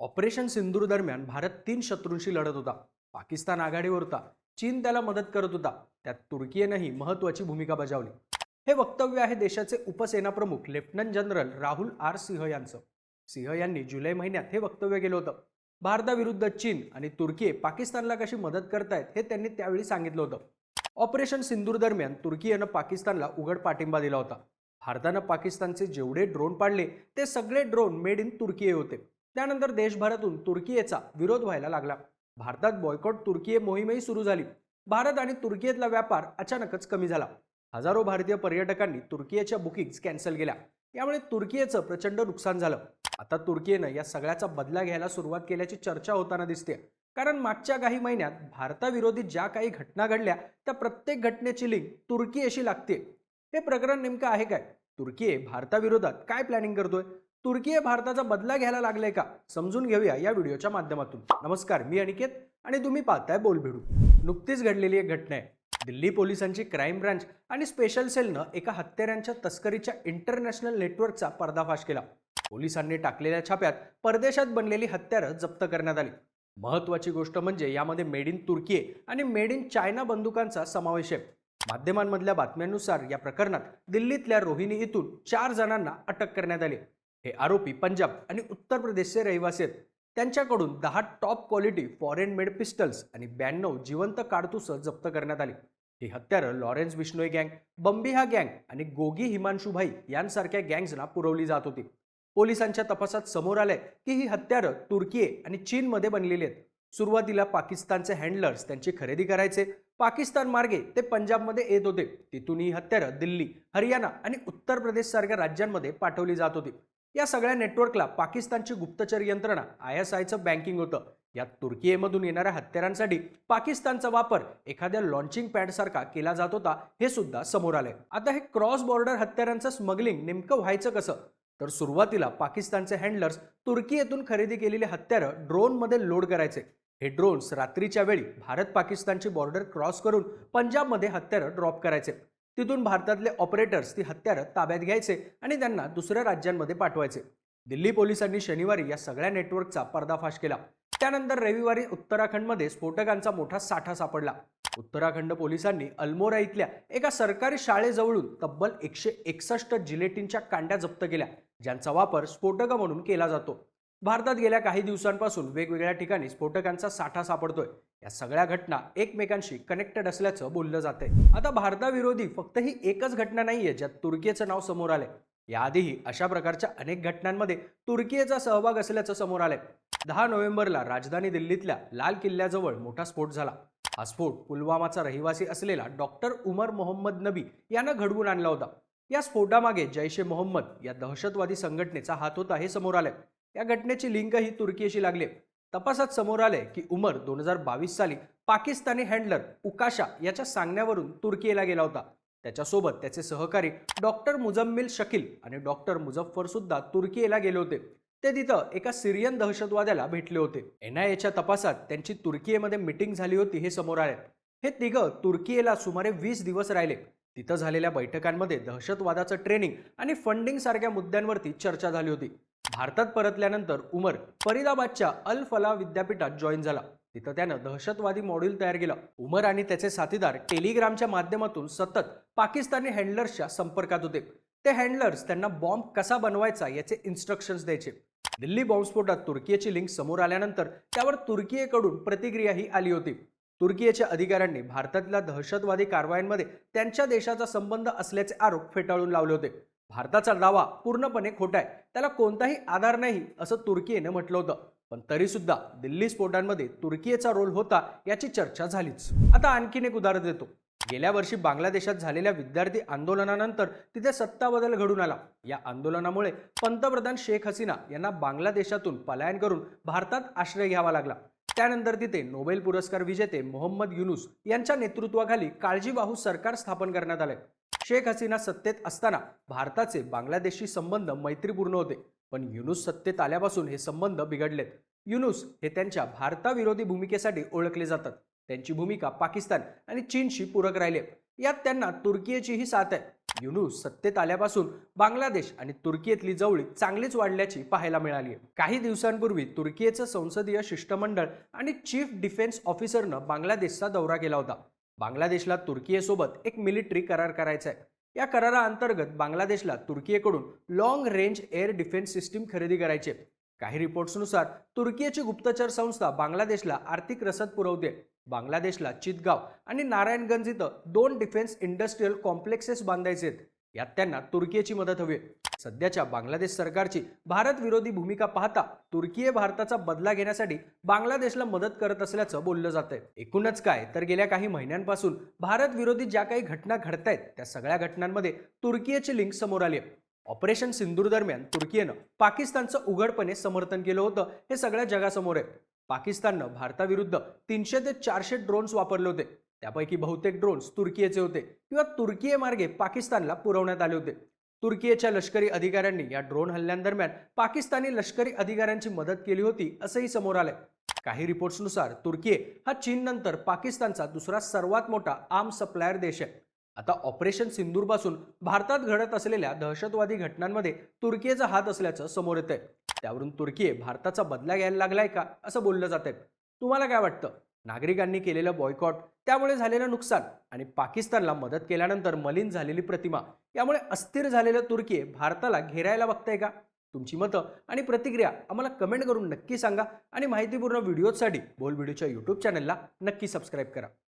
Operation सिंदूर दरम्यान भारत तीन शत्रूंशी लढत होता. पाकिस्तान आघाडीवर होता. चीन त्याला मदत करत होता. त्यात तुर्कीयेनंही महत्वाची भूमिका बजावली. हे वक्तव्य आहे देशाचे उपसेनाप्रमुख lieutenant general Rahul R Singh यांचं. सिंह यांनी जुलै महिन्यात हे वक्तव्य केलं होतं. भारताविरुद्ध चीन आणि तुर्की पाकिस्तानला कशी मदत करतायत हे त्यांनी त्यावेळी सांगितलं होतं. ऑपरेशन सिंदूर दरम्यान तुर्कीनं पाकिस्तानला उघड पाठिंबा दिला होता. भारतानं पाकिस्तानचे जेवढे ड्रोन पाडले ते सगळे ड्रोन मेड इन तुर्की होते. त्यानंतर देशभरातून तुर्कीचा विरोध व्हायला लागला. भारतात बॉयकॉट तुर्कीये मोहीमही सुरू झाली. भारत आणि तुर्कीतला व्यापार अचानकच कमी झाला. हजारो भारतीय पर्यटकांनी तुर्कीच्या बुकिंग्स कॅन्सल केल्या. यामुळे तुर्कीचं प्रचंड नुकसान झालं. आता तुर्कीनं या सगळ्याचा बदला घ्यायला सुरुवात केल्याची चर्चा होताना दिसते. कारण मागच्या काही महिन्यात भारताविरोधी ज्या काही घटना घडल्या त्या प्रत्येक घटनेची लिंक तुर्कीयशी लागते. हे प्रकरण नेमकं आहे काय? तुर्की भारताविरोधात काय प्लॅनिंग करतोय? तुर्की हे भारताचा बदला घ्यायला लागलाय का? समजून घेऊया या व्हिडिओच्या माध्यमातून. नमस्कार मी अनिकेत आणि तुम्ही पाहताय बोलभिडू नुकतीच घडलेली एक घटना आहे. दिल्ली पोलिसांची क्राईम ब्रांच आणि स्पेशल सेलनं एका हत्यारांच्या तस्करीच्या इंटरनॅशनल नेटवर्कचा पर्दाफाश केला. पोलिसांनी टाकलेल्या छाप्यात परदेशात बनलेली हत्यारं जप्त करण्यात आली. महत्वाची गोष्ट म्हणजे यामध्ये मेड इन तुर्की आणि मेड इन चायना बंदुकांचा समावेश आहे. माध्यमांमधल्या बातम्यांनुसार या प्रकरणात दिल्लीतल्या रोहिणी इथून चार जणांना अटक करण्यात आली. हे आरोपी पंजाब आणि उत्तर प्रदेशचे रहिवासी आहेत. त्यांच्याकडून दहा top quality foreign made pistols आणि ब्याण्णव जिवंत काडतुसं जप्त करण्यात आली. ही हत्यारं लॉरेन्स बिश्नोई गँग बंबिहा गँग आणि गोगी हिमांशुभाई यांसारख्या गँग्सना पुरवली जात होती. पोलिसांच्या तपासात समोर आलंय की ही हत्यारं तुर्की आणि चीनमध्ये बनलेली आहेत. सुरुवातीला पाकिस्तानचे हँडलर्स त्यांची खरेदी करायचे. पाकिस्तान मार्गे ते पंजाबमध्ये येत होते. तिथून ही हत्यारं दिल्ली हरियाणा आणि उत्तर प्रदेश सारख्या राज्यांमध्ये पाठवली जात होती. या सगळ्या नेटवर्कला पाकिस्तानची गुप्तचर यंत्रणा आय एस आयचं बँकिंग होतं. यात तुर्कीमधून येणाऱ्या हत्यारांसाठी पाकिस्तानचा वापर एखाद्या लॉन्चिंग पॅडसारखा केला जात होता हे सुद्धा समोर आलंय. आता हे क्रॉस बॉर्डर हत्यारांचं स्मगलिंग नेमकं व्हायचं कसं? तर सुरुवातीला पाकिस्तानचे हँडलर्स तुर्की येथून खरेदी केलेली हत्यारं ड्रोनमध्ये लोड करायचे. हे ड्रोन्स रात्रीच्या वेळी भारत पाकिस्तानची बॉर्डर क्रॉस करून पंजाबमध्ये हत्यारं ड्रॉप करायचे. तिथून भारतातले ऑपरेटर्स ती हत्यारं ताब्यात घ्यायचे आणि त्यांना दुसऱ्या राज्यांमध्ये पाठवायचे. दिल्ली पोलिसांनी शनिवारी या सगळ्या नेटवर्कचा पर्दाफाश केला. त्यानंतर रविवारी उत्तराखंडमध्ये स्फोटकांचा मोठा साठा सापडला. उत्तराखंड पोलिसांनी अल्मोरा इथल्या एका सरकारी शाळेजवळून तब्बल एकशे एकसष्ट जिलेटिनच्या कांड्या जप्त केल्या ज्यांचा वापर स्फोटक म्हणून केला जातो. भारतात गेल्या काही दिवसांपासून वेगवेगळ्या ठिकाणी स्फोटकांचा साठा सापडतोय. या सगळ्या घटना एकमेकांशी कनेक्टेड असल्याचं बोललं जातंय. आता भारताविरोधी फक्त ही एकच घटना नाहीये ज्यात तुर्कीचं नाव समोर आलंय. याआधीही अशा प्रकारच्या अनेक घटनांमध्ये तुर्कीचा सहभाग असल्याचं समोर आलंय. दहा नोव्हेंबरला राजधानी दिल्लीतल्या लाल किल्ल्याजवळ मोठा स्फोट झाला. हा स्फोट पुलवामाचा रहिवासी असलेला डॉक्टर उमर मोहम्मद नबी यानं घडवून आणला होता. या स्फोटामागे जैश ए मोहम्मद या दहशतवादी संघटनेचा हात होता हे समोर आलंय. या घटनेची लिंकही तुर्कीशी लागली. तपासात समोर आले की उमर दोन हजार बावीस साली पाकिस्तानी हँडलर उकाशा याच्या सांगण्यावरून तुर्कीला गेला होता. त्याच्यासोबत त्याचे सहकारी डॉक्टर मुजम्मिल शकील आणि डॉक्टर मुझफ्फर सुद्धा तुर्कीला गेले होते. ते तिथं एका सिरियन दहशतवाद्याला भेटले होते. एन आय एच्या तपासात त्यांची तुर्कीमध्ये मिटिंग झाली होती हे समोर आले. हे तिघं तुर्कीला सुमारे वीस दिवस राहिले. तिथं झालेल्या बैठकांमध्ये दहशतवादाचं ट्रेनिंग आणि फंडिंग सारख्या मुद्द्यांवरती चर्चा झाली होती. भारतात परतल्यानंतर उमर फरीदाबादच्या अल फला विद्यापीठात जॉईन झाला. तिथं त्यानं दहशतवादी मॉड्यूल तयार केलं. उमर आणि त्याचे साथीदार टेलिग्रामच्या माध्यमातून सतत पाकिस्तानी हँडलर्सच्या संपर्कात होते. ते हँडलर्स त्यांना बॉम्ब कसा बनवायचा याचे इन्स्ट्रक्शन्स द्यायचे. दिल्ली बॉम्बस्फोटात तुर्कीची लिंक समोर आल्यानंतर त्यावर तुर्कीकडून प्रतिक्रियाही आली होती. तुर्कीच्या अधिकाऱ्यांनी भारतातल्या दहशतवादी कारवायांमध्ये त्यांच्या देशाचा संबंध असल्याचे आरोप फेटाळून लावले होते. भारताचा दावा पूर्णपणे खोटा आहे. त्याला कोणताही आधार नाही असं तुर्कीने म्हटलं होतं. पण तरीसुद्धा दिल्ली स्फोटांमध्ये तुर्कीचा रोल होता याची चर्चा झालीच. आता आणखीन एक उदाहरण देतो. गेल्या वर्षी बांगलादेशात झालेल्या विद्यार्थी आंदोलनानंतर तिथे सत्ता बदल घडून आला. या आंदोलनामुळे पंतप्रधान शेख हसीना यांना बांगलादेशातून पलायन करून भारतात आश्रय घ्यावा लागला. त्यानंतर तिथे नोबेल पुरस्कार विजेते मोहम्मद युनुस यांच्या नेतृत्वाखाली काळजीवाहू सरकार स्थापन करण्यात आले शेख हसीना सत्तेत असताना भारताचे बांगलादेशशी संबंध मैत्रीपूर्ण होते पण युनुस सत्तेत आल्यापासून हे संबंध बिघडलेत. युनुस हे त्यांच्या भारताविरोधी भूमिकेसाठी ओळखले जातात. त्यांची भूमिका पाकिस्तान आणि चीनशी पूरक राहिले यात त्यांना तुर्कीचीही साथ आहे. युनुस सत्तेत आल्यापासून बांगलादेश आणि तुर्कीयेतली जवळीक चांगलीच वाढल्याची पाहायला मिळाली आहे. काही दिवसांपूर्वी तुर्कीयेचं संसदीय शिष्टमंडळ आणि चीफ डिफेन्स ऑफिसरनं बांगलादेशचा दौरा केला होता. बांगलादेशला तुर्कीयेसोबत एक मिलिटरी करार करायचा आहे. या कराराअंतर्गत बांगलादेशला तुर्कीकडून long range air defence system खरेदी करायचे काही रिपोर्ट्सनुसार तुर्कीयेची गुप्तचर संस्था बांगलादेशला आर्थिक रसद पुरवते. बांगलादेशला चितगाव आणि नारायणगंज इथं दोन डिफेन्स इंडस्ट्रीयल कॉम्प्लेक्सेस बांधायचे आहेत यात त्यांना तुर्कीयेची मदत हवी सध्याच्या बांगलादेश सरकारची भारत विरोधी भूमिका पाहता तुर्कीये भारताचा बदला घेण्यासाठी बांगलादेशला मदत करत असल्याचं बोललं जात आहे. एकूणच काय तर गेल्या काही महिन्यांपासून भारत विरोधी ज्या काही घटना घडतायत त्या सगळ्या घटनांमध्ये तुर्कीयेची लिंक समोर आली आहे. ऑपरेशन सिंदूर दरम्यान तुर्कीयेनं पाकिस्तानचं उघडपणे समर्थन केलं होतं हे सगळ्या जगासमोर आहे. पाकिस्ताननं भारताविरुद्ध तीनशे ते चारशे ड्रोन्स वापरले होते. त्यापैकी बहुतेक ड्रोन्स तुर्कीयेचे होते किंवा तुर्कीये मार्गे पाकिस्तानला पुरवण्यात आले होते. तुर्कीयेच्या लष्करी अधिकाऱ्यांनी या ड्रोन हल्ल्यांदरम्यान पाकिस्तानी लष्करी अधिकाऱ्यांची मदत केली होती असंही समोर आलंय. काही रिपोर्ट्सनुसार तुर्कीये हा चीननंतर पाकिस्तानचा दुसरा सर्वात मोठा आर्म सप्लायर देश आहे. आता ऑपरेशन सिंदूरपासून भारतात घडत असलेल्या दहशतवादी घटनांमध्ये तुर्कीचा हात असल्याचं समोर येत आहे त्यावरून तुर्कीये भारताचा बदला घ्यायला लागलाय का? असं बोललं जात आहे तुम्हाला काय वाटतं? नागरिकांनी केलेलं बॉयकॉट त्यामुळे झालेलं नुकसान आणि पाकिस्तानला मदत केल्यानंतर मलिन झालेली प्रतिमा यामुळे अस्थिर झालेलं तुर्की भारताला घेरायला बघताय का? तुमची मतं आणि प्रतिक्रिया आम्हाला कमेंट करून नक्की सांगा आणि माहितीपूर्ण व्हिडिओसाठी बोल व्हिडिओच्या यूट्यूब चॅनलला नक्की सबस्क्राईब करा.